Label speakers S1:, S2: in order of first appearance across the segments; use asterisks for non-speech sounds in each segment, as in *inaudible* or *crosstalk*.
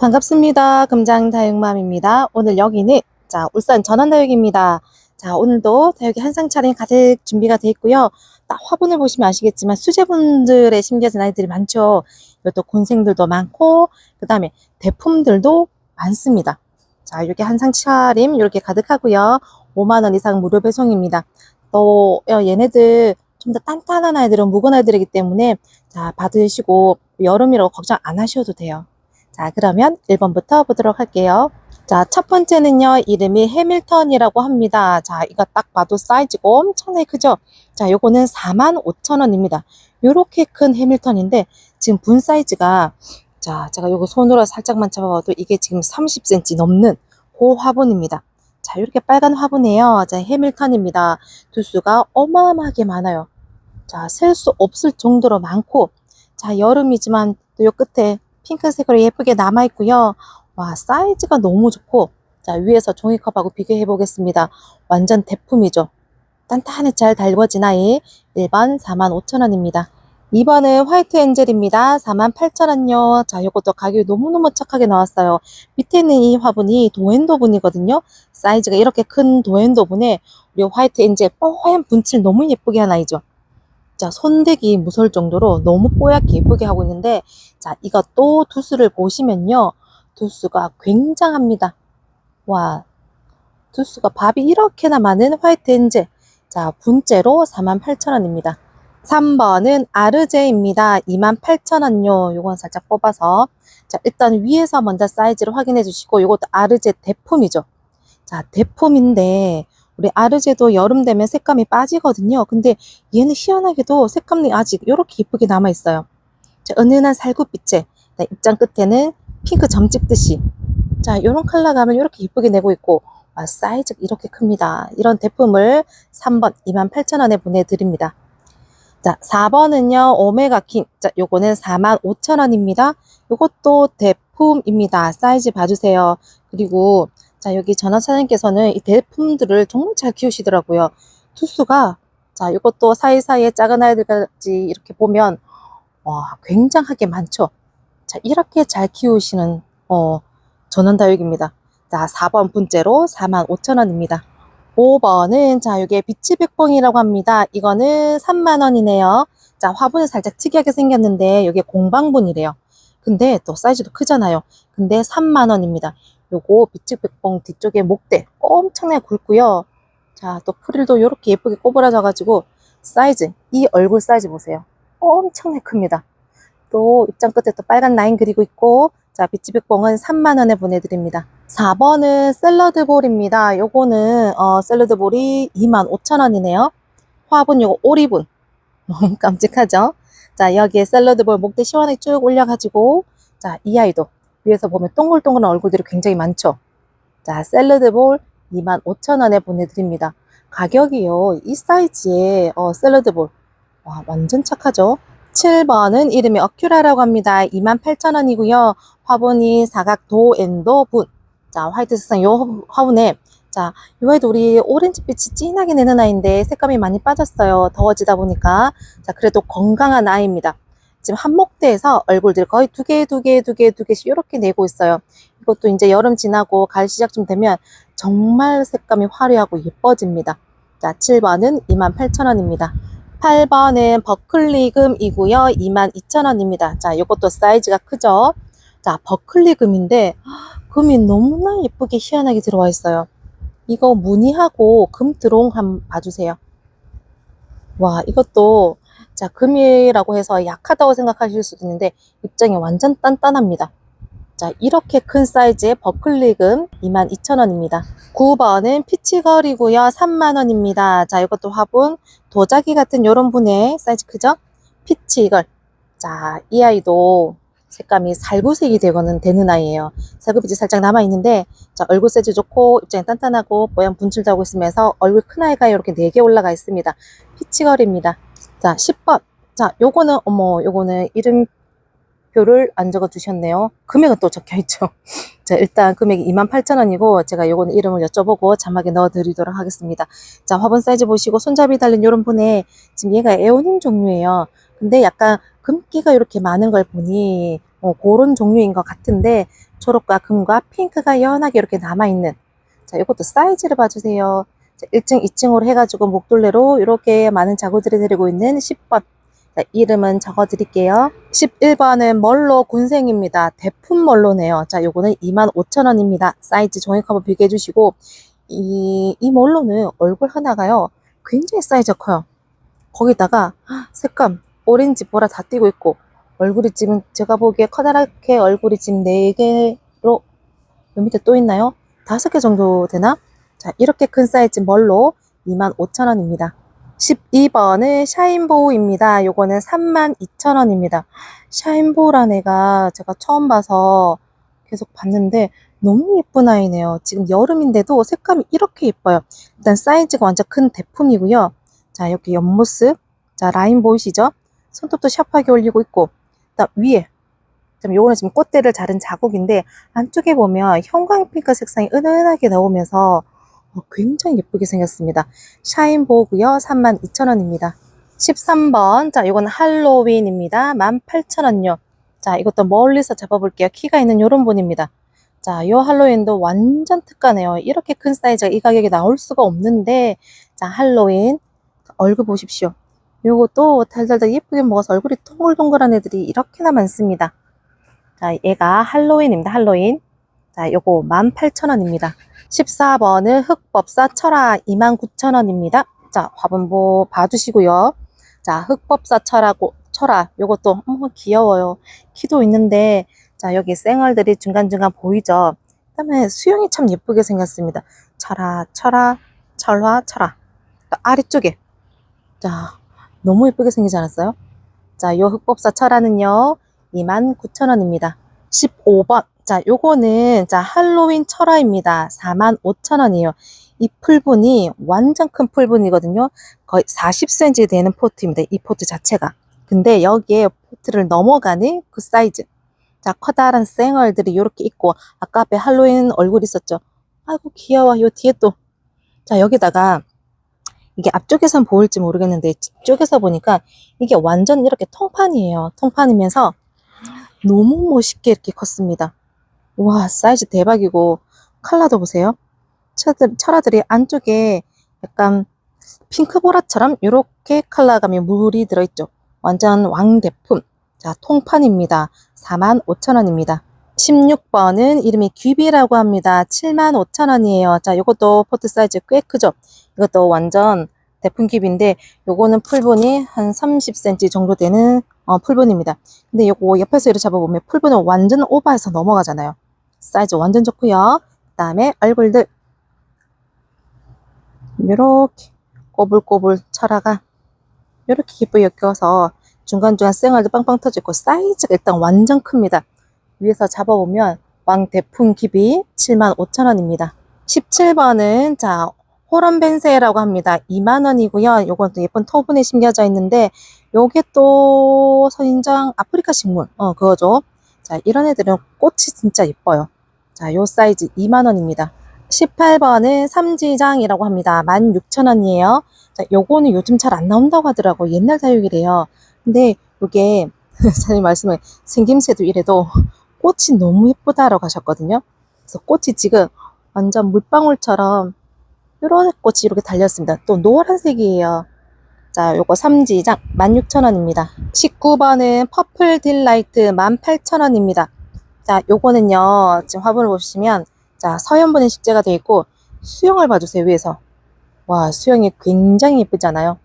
S1: 반갑습니다. 금장 다육맘입니다. 오늘 여기는 자 울산 전원다육입니다. 자 오늘도 다육이 한상 차림 가득 준비가 되어 있고요. 딱 화분을 보시면 아시겠지만 수제분들의 심겨진 아이들이 많죠. 이것도 곤생들도 많고 그 다음에 대품들도 많습니다. 자 이렇게 한상 차림 이렇게 가득하고요. 5만 원 이상 무료 배송입니다. 또 어, 얘네들 좀 더 단단한 아이들은 묵은 아이들이기 때문에 자 받으시고 여름이라고 걱정 안 하셔도 돼요. 자, 그러면 1번부터 보도록 할게요. 자, 첫 번째는요, 이름이 해밀턴이라고 합니다. 자, 이거 딱 봐도 사이즈가 엄청나게 크죠? 자, 요거는 45,000원입니다. 요렇게 큰 해밀턴인데, 지금 분 사이즈가, 자, 제가 요거 손으로 살짝만 잡아봐도 이게 지금 30cm 넘는 그 화분입니다. 자, 이렇게 빨간 화분이에요. 자, 해밀턴입니다. 두수가 어마어마하게 많아요. 자, 셀 수 없을 정도로 많고, 자, 여름이지만 또 요 끝에 핑크색으로 예쁘게 남아있고요. 와, 사이즈가 너무 좋고, 자, 위에서 종이컵하고 비교해 보겠습니다. 완전 대품이죠. 단단히 잘 달궈진 아이. 1번 45,000원입니다. 2번은 화이트 엔젤입니다. 48,000원요. 자, 요것도 가격이 너무너무 착하게 나왔어요. 밑에 있는 이 화분이 도엔도분이거든요. 사이즈가 이렇게 큰 도엔도분에 우리 화이트 엔젤 뽀얀 분칠 너무 예쁘게 한 아이죠. 자, 손대기 무서울 정도로 너무 뽀얗게 예쁘게 하고 있는데, 자, 이것도 두수를 보시면요. 두수가 굉장합니다. 와, 두수가 밥이 이렇게나 많은 화이트 엔젤. 자, 분째로 48,000원입니다. 3번은 아르제입니다. 28,000원요. 요건 살짝 뽑아서. 자, 일단 위에서 먼저 사이즈를 확인해 주시고, 요것도 아르제 대품이죠. 자, 대품인데, 우리 아르제도 여름 되면 색감이 빠지거든요. 근데 얘는 희한하게도 색감이 아직 이렇게 예쁘게 남아 있어요. 자, 은은한 살구빛에 네, 입장 끝에는 핑크 점 찍듯이 자, 이런 컬러감을 이렇게 예쁘게 내고 있고 아, 사이즈가 이렇게 큽니다. 이런 제품을 3번 28,000원에 보내드립니다. 자, 4번은요, 오메가 킹. 자, 요거는 45,000원입니다. 요것도 대품입니다. 사이즈 봐주세요. 그리고, 자, 여기 전화 사장님께서는 이 대품들을 정말 잘 키우시더라고요. 투수가, 자, 요것도 사이사이에 작은 아이들까지 이렇게 보면, 와, 굉장하게 많죠. 자, 이렇게 잘 키우시는, 어, 전원다육입니다. 자, 4번 분째로 45,000원입니다. 5번은 자, 이게 비치 백봉이라고 합니다. 이거는 3만 원이네요. 자, 화분이 살짝 특이하게 생겼는데 이게 공방분이래요. 근데 또 사이즈도 크잖아요. 근데 3만 원입니다. 요거 비치 백봉 뒤쪽에 목대 엄청나게 굵고요. 자, 또 프릴도 이렇게 예쁘게 꼬부라져 가지고 사이즈, 이 얼굴 사이즈 보세요. 엄청나게 큽니다. 또 입장 끝에 또 빨간 라인 그리고 있고 자, 비치백봉은 3만 원에 보내드립니다. 4번은 샐러드볼입니다. 요거는 어, 샐러드볼이 2만 5천 원이네요. 화분 요거 오리분 *laughs* 너무 깜찍하죠? 자 여기에 샐러드볼 목대 시원하게 쭉 올려가지고 자 이 아이도 위에서 보면 동글동글한 얼굴들이 굉장히 많죠? 자 샐러드 볼 2만 5천 원에 보내드립니다. 가격이요 이 사이즈의 어, 샐러드 볼 와 완전 착하죠? 7번은 이름이 어큐라라고 합니다. 28,000원이고요. 화분이 사각 도엔도 분. 자, 화이트 색상 요 화분에 자, 요 아이도 우리 오렌지빛이 진하게 내는 아이인데 색감이 많이 빠졌어요. 더워지다 보니까. 자, 그래도 건강한 아이입니다. 지금 한 목대에서 얼굴들 거의 두 개, 두 개, 두 개, 두 개씩 이렇게 내고 있어요. 이것도 이제 여름 지나고 가을 시작쯤 되면 정말 색감이 화려하고 예뻐집니다. 자, 7번은 28,000원입니다. 8번은 버클리금이고요. 22,000원입니다. 자, 이것도 사이즈가 크죠? 자, 버클리금인데 금이 너무나 예쁘게 희한하게 들어와 있어요. 이거 무늬하고 금 들어온 한번 봐주세요. 와, 이것도 자, 금이라고 해서 약하다고 생각하실 수도 있는데 입장이 완전 단단합니다. 자, 이렇게 큰 사이즈의 버클리금 22,000원입니다. 9번은 피치걸이고요. 3만원입니다. 자, 이것도 화분 도자기 같은 요런 분의 사이즈 크죠? 피치걸. 자, 이 아이도 색감이 살구색이 되거는 되는 아이예요. 살구빛이 살짝 남아있는데, 자, 얼굴 사이즈 좋고, 입장이 단단하고, 뽀얀 분칠도 하고 있으면서 얼굴 큰 아이가 이렇게 4개 올라가 있습니다. 피치걸입니다. 자, 10번. 자, 요거는, 어머, 요거는 이름표를 안 적어 주셨네요. 금액은 또 적혀 있죠. *laughs* 자, 일단 금액이 28,000원이고, 제가 요거는 이름을 여쭤보고 자막에 넣어 드리도록 하겠습니다. 자, 화분 사이즈 보시고, 손잡이 달린 요런 분에, 지금 얘가 에오님 종류예요. 근데 약간 금기가 이렇게 많은 걸 보니, 어, 그런 종류인 것 같은데, 초록과 금과 핑크가 연하게 이렇게 남아있는 자, 이것도 사이즈를 봐주세요. 자, 1층, 2층으로 해가지고 목둘레로 이렇게 많은 자구들이 내리고 있는 10번. 자, 이름은 적어드릴게요. 11번은 멀로 군생입니다. 대품 멀로네요. 자, 요거는 25,000원입니다. 사이즈 종이컵 한번 비교해 주시고, 이, 이 멀로는 얼굴 하나가요. 굉장히 사이즈가 커요. 거기다가 색감, 오렌지, 보라 다 띄고 있고, 얼굴이 지금 제가 보기에 커다랗게 얼굴이 지금 4개로, 요 밑에 또 있나요? 5개 정도 되나? 자, 이렇게 큰 사이즈 멀로 25,000원입니다. 12번은 샤인보우입니다. 요거는 32,000원입니다. 샤인보우란 애가 제가 처음 봐서 계속 봤는데 너무 예쁜 아이네요. 지금 여름인데도 색감이 이렇게 예뻐요. 일단 사이즈가 완전 큰 대품이고요. 자, 이렇게 옆모습. 자, 라인 보이시죠? 손톱도 샤프하게 올리고 있고, 그다음 위에. 좀 요거는 지금 꽃대를 자른 자국인데, 안쪽에 보면 형광핑크 색상이 은은하게 나오면서 어, 굉장히 예쁘게 생겼습니다. 샤인보고요. 32,000원입니다. 13번. 자, 이건 할로윈입니다. 18,000원요. 자, 이것도 멀리서 잡아볼게요. 키가 있는 요런 분입니다. 자, 요 할로윈도 완전 특가네요. 이렇게 큰 사이즈가 이 가격에 나올 수가 없는데, 자, 할로윈. 얼굴 보십시오. 요것도 달달달 예쁘게 먹어서 얼굴이 동글동글한 애들이 이렇게나 많습니다. 자, 얘가 할로윈입니다. 할로윈. 자, 요거 18,000원입니다. 14번은 흑법사 철화 29,000원입니다. 자, 화분보 봐주시고요. 자, 흑법사 철하고 철화 요것도 어머 귀여워요. 키도 있는데 자, 여기 쌩얼들이 중간중간 보이죠? 그다음에 수영이 참 예쁘게 생겼습니다. 철화, 철화, 철화, 철화. 또 아래쪽에 자, 너무 예쁘게 생기지 않았어요? 자, 요 흑법사 철화는요. 29,000원입니다. 15번. 자, 요거는 자, 할로윈 철화입니다. 45,000원이에요. 이 풀분이 완전 큰 풀분이거든요. 거의 40cm 되는 포트입니다. 이 포트 자체가. 근데 여기에 포트를 넘어가는 그 사이즈. 자, 커다란 쌩얼들이 이렇게 있고, 아까 앞에 할로윈 얼굴 있었죠? 아이고, 귀여워. 요 뒤에 또. 자, 여기다가, 이게 앞쪽에선 보일지 모르겠는데, 뒤쪽에서 보니까 이게 완전 이렇게 통판이에요. 통판이면서 너무 멋있게 이렇게 컸습니다. 와, 사이즈 대박이고, 컬러도 보세요. 철화들이 안쪽에 약간 핑크보라처럼 이렇게 컬러감이 물이 들어있죠. 완전 왕대품. 자, 통판입니다. 45,000원입니다. 16번은 이름이 귀비라고 합니다. 75,000원이에요. 자, 이것도 포트 사이즈 꽤 크죠? 이것도 완전 대품 귀비인데, 요거는 풀분이 한 30cm 정도 되는 어, 풀분입니다. 근데 요거 옆에서 이렇게 잡아보면 풀분은 완전 오버해서 넘어가잖아요. 사이즈 완전 좋고요. 그 다음에 얼굴들. 요렇게 꼬불꼬불 철화가 요렇게 예쁘게 엮여서 중간중간 쌩얼도 빵빵 터지고 사이즈가 일단 완전 큽니다. 위에서 잡아보면 왕대풍 기비 75,000원입니다. 17번은 자 호런벤세라고 합니다. 2만원이고요. 요건 또 예쁜 토분에 심겨져 있는데 요게 또 선인장 아프리카 식물 어 그거죠. 자 이런 애들은 꽃이 진짜 예뻐요. 자 요 사이즈 2만원입니다. 18번은 삼지장이라고 합니다. 16,000원이에요. 자, 요거는 요즘 잘 안 나온다고 하더라고. 옛날 사육이래요. 근데 요게 *laughs* 사장님 말씀에 생김새도 이래도 꽃이 너무 예쁘다라고 하셨거든요. 그래서 꽃이 지금 완전 물방울처럼 이런 꽃이 이렇게 달렸습니다. 또 노란색이에요. 자, 요거 삼지장 16,000원입니다. 19번은 퍼플 딜라이트 18,000원입니다. 자, 요거는요. 지금 화분을 보시면 자, 서연분의 식재가 되어 있고 수영을 봐주세요, 위에서. 와, 수영이 굉장히 예쁘잖아요.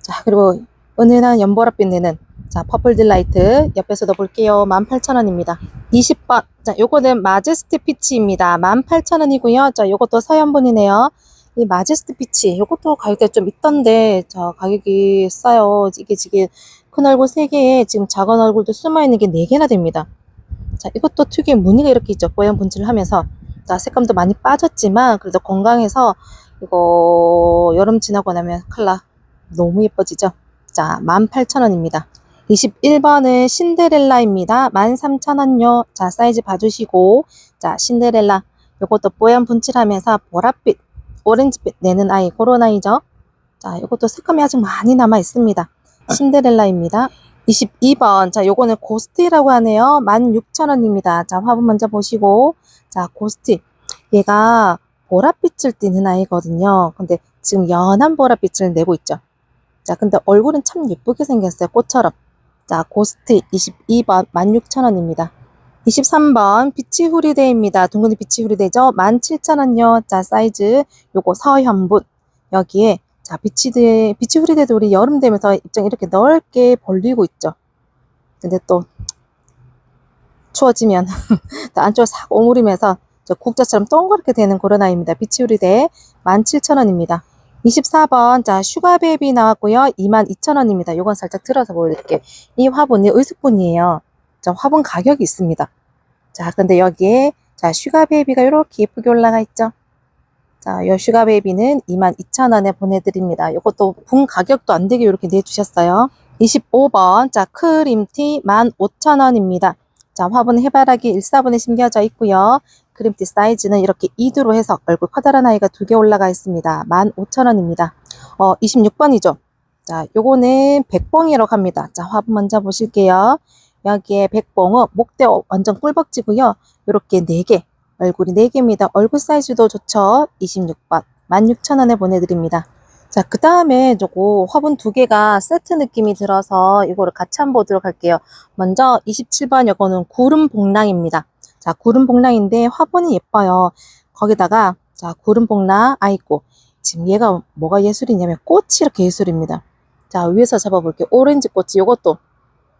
S1: 자, 그리고 은은한 연보라빛 내는 자, 퍼플 딜라이트 옆에서도 볼게요. 18,000원입니다. 20번. 자, 요거는 마제스티 피치입니다. 18,000원이고요. 자, 요것도 서연분이네요. 이 마제스티 피치, 요것도 가격대 좀 있던데, 자, 가격이 싸요. 이게 지금 큰 얼굴 3개에 지금 작은 얼굴도 숨어있는 게 4개나 됩니다. 자, 이것도 특유의 무늬가 이렇게 있죠. 뽀얀 분칠을 하면서. 자, 색감도 많이 빠졌지만, 그래도 건강해서, 이거, 여름 지나고 나면 컬러 너무 예뻐지죠? 자, 18,000원입니다. 21번은 신데렐라입니다. 13,000원요. 자, 사이즈 봐주시고, 자, 신데렐라. 요것도 뽀얀 분칠하면서 보랏빛, 오렌지빛 내는 아이, 아이죠. 자, 요것도 색감이 아직 많이 남아 있습니다. 신데렐라입니다. 22번. 자, 요거는 고스트라고 하네요. 16,000원입니다. 자, 화분 먼저 보시고. 자, 고스트. 얘가 보랏빛을 띠는 아이거든요. 근데 지금 연한 보랏빛을 내고 있죠. 자, 근데 얼굴은 참 예쁘게 생겼어요. 꽃처럼. 자, 고스트 22번 16,000원입니다. 23번 비치 후리데입니다. 둥근이 비치 후리데죠. 17,000원요. 자, 사이즈 요거 서현분. 여기에 자, 비치드, 비치 후리데도 우리 여름 되면서 입장 이렇게 넓게 벌리고 있죠. 근데 또 추워지면 *laughs* 또 안쪽으로 싹 오므리면서 저 국자처럼 동그랗게 되는 그런 아이입니다. 비치 후리데 17,000원입니다. 24번 자 슈가베이비 나왔고요. 22,000원입니다. 요건 살짝 들어서 보여드릴게요. 이 화분이 의숙분이에요. 자 화분 가격이 있습니다. 자 근데 여기에 자 슈가베이비가 이렇게 예쁘게 올라가 있죠. 자, 요 슈가베이비는 22,000원에 보내드립니다. 요것도 분 가격도 안 되게 이렇게 내주셨어요. 25번, 자, 크림티 15,000원입니다. 자, 화분 해바라기 1사분에 심겨져 있고요. 크림티 사이즈는 이렇게 2두로 해서 얼굴 커다란 아이가 두 개 올라가 있습니다. 15,000원입니다. 어, 26번이죠. 자, 요거는 백봉이라고 합니다. 자, 화분 먼저 보실게요. 여기에 백봉은 목대 완전 꿀벅지고요. 요렇게 4개, 얼굴이 4개입니다. 얼굴 사이즈도 좋죠. 26번. 16,000원에 보내드립니다. 자, 그 다음에 저거 화분 두 개가 세트 느낌이 들어서 이거를 같이 한번 보도록 할게요. 먼저 27번 요거는 구름 복랑입니다. 자, 구름 복랑인데 화분이 예뻐요. 거기다가 자, 구름 복랑 아이고 지금 얘가 뭐가 예술이냐면 꽃이 이렇게 예술입니다. 자, 위에서 잡아볼게요. 오렌지 꽃이 요것도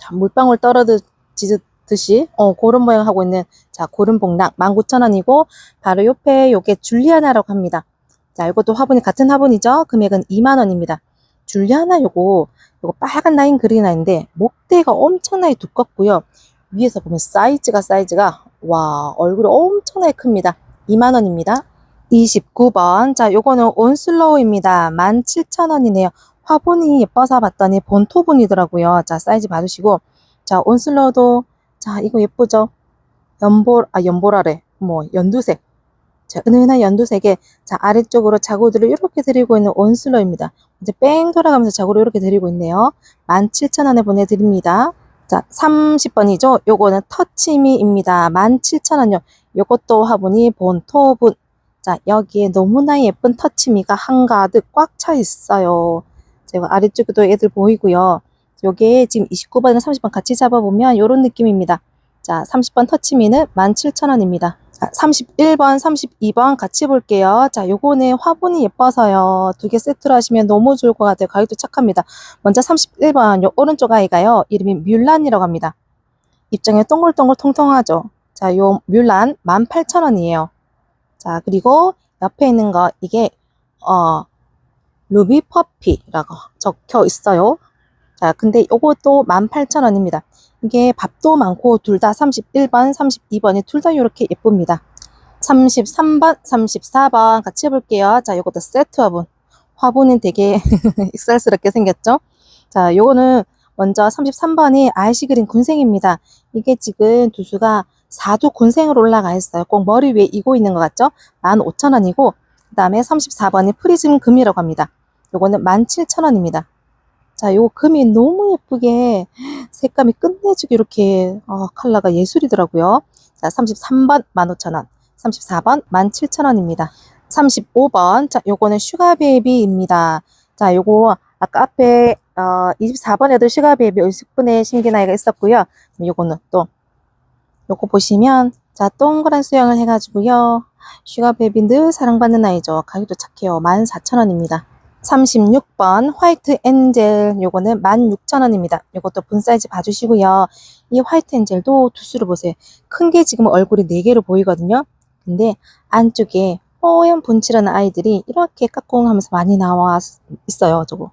S1: 자, 물방울 떨어지듯이 어, 그런 모양 하고 있는 자, 고름봉락 19,000원이고 바로 옆에 요게 줄리아나라고 합니다. 자, 이것도 화분이 같은 화분이죠. 금액은 2만 원입니다. 줄리아나 요거 요거 빨간 라인 그린 라인인데 목대가 엄청나게 두껍고요. 위에서 보면 사이즈가 사이즈가 와, 얼굴이 엄청나게 큽니다. 2만 원입니다. 29번. 자, 요거는 온슬로우입니다. 17,000원이네요. 화분이 예뻐서 봤더니 본토분이더라고요. 자, 사이즈 봐주시고. 자, 온슬로우도 자, 이거 예쁘죠? 연보, 아, 연보라래. 뭐, 연두색. 자, 은은한 연두색에, 자, 아래쪽으로 자구들을 이렇게 드리고 있는 온슬로입니다. 이제 뺑 돌아가면서 자구를 이렇게 드리고 있네요. 17,000원에 보내드립니다. 자, 30번이죠? 요거는 터치미입니다. 17,000원요. 요것도 화분이 본토분. 자, 여기에 너무나 예쁜 터치미가 한가득 꽉 차 있어요. 제가 아래쪽에도 애들 보이고요. 요게 지금 29번이랑 30번 같이 잡아보면 요런 느낌입니다. 자, 30번 터치미는 17,000원입니다. 31번, 32번 같이 볼게요. 자, 요거는 화분이 예뻐서요. 두 개 세트로 하시면 너무 좋을 것 같아요. 가격도 착합니다. 먼저 31번, 요 오른쪽 아이가요. 이름이 뮬란이라고 합니다. 입장에 동글동글 통통하죠. 자, 요 뮬란 18,000원이에요. 자, 그리고 옆에 있는 거, 이게, 어, 루비 퍼피라고 적혀 있어요. 자, 근데 요것도 18,000원입니다. 이게 밥도 많고 둘 다 31번, 32번이 둘 다 이렇게 예쁩니다. 33번, 34번 같이 해볼게요. 자, 요것도 세트 화분. 화분은 되게 *laughs* 익살스럽게 생겼죠? 자, 요거는 먼저 33번이 아이시 그린 군생입니다. 이게 지금 두수가 4두 군생으로 올라가 있어요. 꼭 머리 위에 이고 있는 것 같죠? 15,000원이고, 그 다음에 34번이 프리즘 금이라고 합니다. 요거는 17,000원입니다. 자, 요 금이 너무 예쁘게 색감이 끝내주게 이렇게 어, 컬러가 예술이더라고요. 자, 33번 15,000원, 34번 17,000원입니다. 35번, 자, 요거는 슈가베이비입니다. 자, 요거 아까 앞에 어, 24번에도 슈가베이비 50분의 신기나이가 있었고요. 요거는 또 요거 보시면 자, 동그란 수영을 해가지고요. 슈가베이비 늘 사랑받는 아이죠. 가격도 착해요. 14,000원입니다. 36번 화이트 엔젤 요거는 16,000원입니다. 요것도 분 사이즈 봐주시고요. 이 화이트 엔젤도 두수를 보세요. 큰 게 지금 얼굴이 4개로 보이거든요. 근데 안쪽에 뽀얀 분칠하는 아이들이 이렇게 까꿍하면서 많이 나와 있어요. 저거.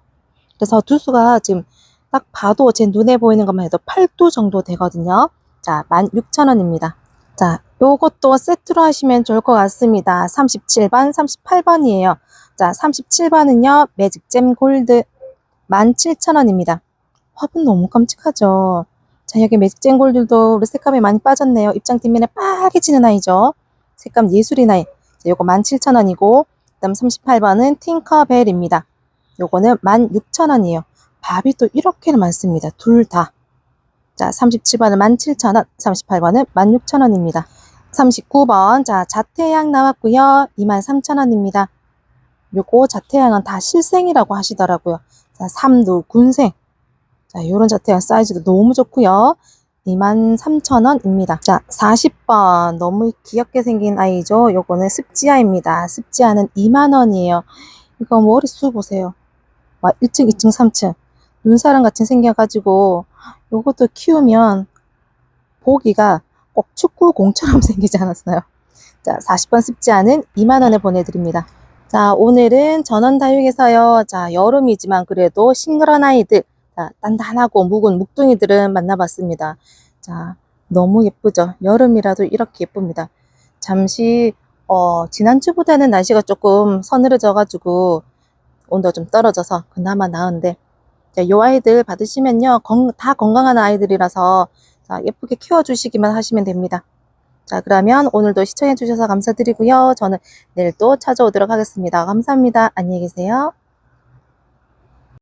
S1: 그래서 두수가 지금 딱 봐도 제 눈에 보이는 것만 해도 8도 정도 되거든요. 자, 16,000원입니다. 자, 요것도 세트로 하시면 좋을 것 같습니다. 37번, 38번이에요. 자, 37번은요, 매직잼 골드 17,000원입니다. 화분 너무 깜찍하죠? 자, 여기 매직잼 골드도 색감이 많이 빠졌네요. 입장 뒷면에 빨개지는 아이죠? 색감 예술인 아이. 자, 요거 17,000원이고, 그 다음 38번은 팅커벨입니다. 요거는 16,000원이에요. 밥이 또 이렇게는 많습니다. 둘 다. 자, 37번은 17,000원, 38번은 16,000원입니다. 39번, 자, 자태양 나왔고요. 23,000원입니다. 요거 자태양은 다 실생이라고 하시더라고요. 자, 삼두, 군생. 자, 요런 자태양 사이즈도 너무 좋고요. 23,000원입니다. 자, 40번. 너무 귀엽게 생긴 아이죠. 요거는 습지아입니다. 습지아는 2만원이에요. 이거 머리수 보세요. 와, 1층, 2층, 3층. 눈사람 같이 생겨가지고, 요것도 키우면 보기가 꼭 축구공처럼 *laughs* 생기지 않았어요. 자, 40번 습지아는 2만원에 보내드립니다. 자, 오늘은 전원 다육에서요. 자, 여름이지만 그래도 싱그런 아이들, 자, 단단하고 묵은 묵둥이들은 만나봤습니다. 자, 너무 예쁘죠? 여름이라도 이렇게 예쁩니다. 잠시, 어, 지난주보다는 날씨가 조금 서늘해져가지고 온도가 좀 떨어져서 그나마 나은데, 자, 요 아이들 받으시면요. 건, 다 건강한 아이들이라서 자, 예쁘게 키워주시기만 하시면 됩니다. 자, 그러면 오늘도 시청해주셔서 감사드리고요. 저는 내일 또 찾아오도록 하겠습니다. 감사합니다. 안녕히 계세요.